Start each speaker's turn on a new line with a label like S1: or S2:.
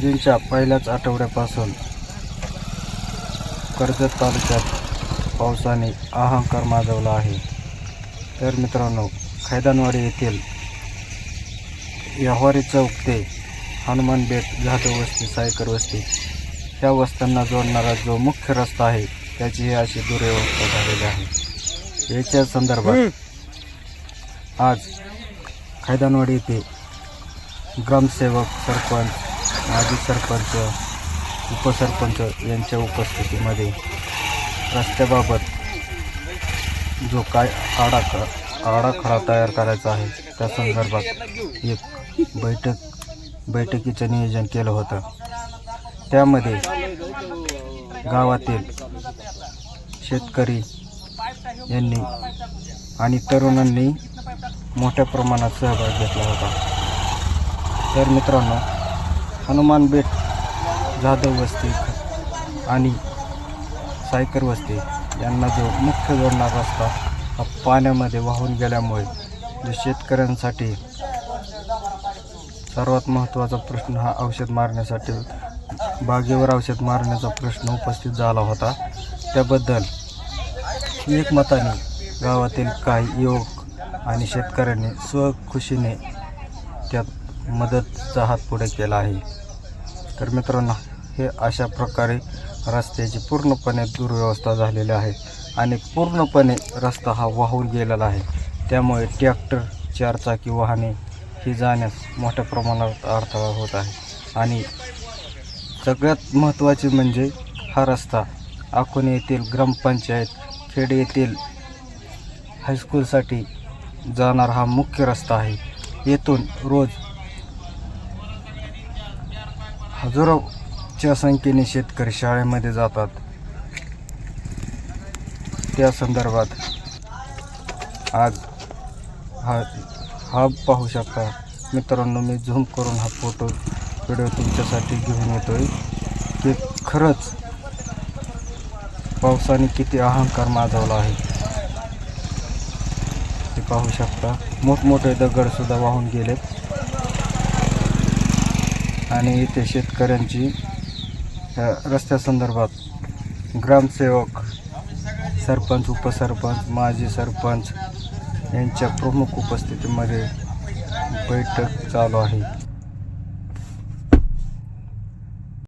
S1: जूनच्या पहिल्याच आठवड्यापासून कर्जत तालुक्यात पावसाने अहंकार माजवला आहे. तर मित्रांनो खैदानवाडी येथील यहवारी चौक ते हनुमान बेट जाधव वस्ती सायकर वस्ती ह्या वस्त्यांना जोडणारा जो मुख्य रस्ता आहे त्याची ही अशी दुर्व्यवस्था झालेली आहे. याच्या संदर्भात आज खैदानवाडी येथे ग्रामसेवक सरपंच माजी सरपंच उपसरपंच यांच्या उपस्थितीमध्ये रस्त्याबाबत जो काय आडाखा आडाखडा तयार करायचा आहे त्या संदर्भात एक बैठक बैठकीचं नियोजन केलं होतं. त्यामध्ये गावातील शेतकरी यांनी आणि तरुणांनी मोठ्या प्रमाणात सहभाग घेतला होता. तर मित्रांनो हनुमान बेट जाधव वस्ती आणि सायकर वस्ती यांना जो मुख्य जोडणारा रस्ता हा पाण्यामध्ये वाहून गेल्यामुळे जे शेतकऱ्यांसाठी सर्वात महत्त्वाचा प्रश्न हा औषध मारण्यासाठी बागेवर औषध मारण्याचा प्रश्न उपस्थित झाला होता. त्याबद्दल एकमताने गावातील काही युवक आणि शेतकऱ्यांनी स्वखुशीने मदतचा हात पुढे केला आहे. तर मित्रांनो हे अशा प्रकारे रस्त्याची पूर्णपणे दुर्व्यवस्था झालेली आहे आणि पूर्णपणे रस्ता हा वाहून गेलेला आहे. त्यामुळे ट्रॅक्टर चारचाकी वाहने ही जाण्यास मोठ्या प्रमाणात अडथळा होत आहे. आणि सगळ्यात महत्त्वाचे म्हणजे हा रस्ता अकोणे येथील ग्रामपंचायत खेड येथील हायस्कूलसाठी जाणारा हा मुख्य रस्ता आहे. येथून रोज हजारोच्या संख्येने शेतकरी शाळेमध्ये जातात. त्या संदर्भात आज हा हा पाहू शकता. मित्रांनो मी झूम करून हा फोटो व्हिडिओ तुमच्यासाठी घेऊन येतो आहे की खरंच पावसाने किती अहंकार माजवला आहे. ते पाहू शकता. मोठमोठे दगडसुद्धा वाहून गेलेत. आणि इथे शेतकऱ्यांची रस्त्यासंदर्भात ग्रामसेवक सरपंच उपसरपंच माजी सरपंच यांच्या प्रमुख उपस्थितीमध्ये बैठक चालू आहे.